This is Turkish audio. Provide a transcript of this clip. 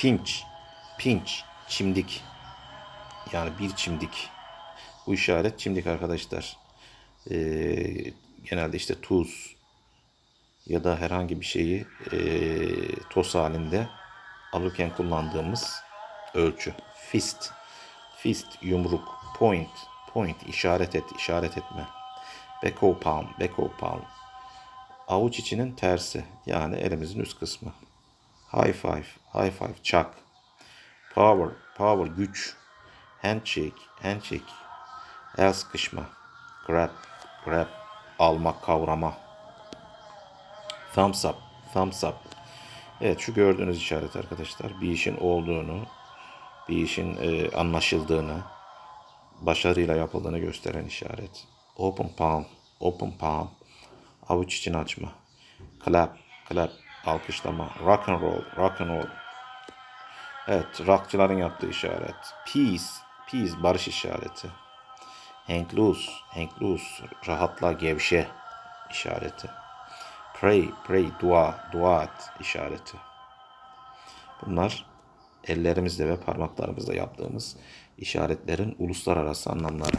Pinch, pinch, çimdik. Yani bir çimdik. Bu işaret çimdik arkadaşlar. Ee, genelde işte tuz ya da herhangi bir şeyi ee, toz halinde alırken kullandığımız ölçü. Fist, fist yumruk, point, point işaret et, işaret etme. Beko palm, beko palm. Avuç içinin tersi yani elimizin üst kısmı. High five, high five, çak. Power, power, güç. Handshake, handshake. El sıkışma. Grab, grab. Almak, kavrama. Thumbs up, thumbs up. Evet şu gördüğünüz işaret arkadaşlar. Bir işin olduğunu, bir işin e, anlaşıldığını, başarıyla yapıldığını gösteren işaret. Open palm, open palm. Avuç için açma. Clap, clap, alkışlama. Rock and roll, rock and roll. Evet, rockçıların yaptığı işaret. Peace, peace, barış işareti. Hang loose, hang loose, rahatla, gevşe işareti. Pray, pray, dua, dua et işareti. Bunlar ellerimizle ve parmaklarımızla yaptığımız işaretlerin uluslararası anlamları.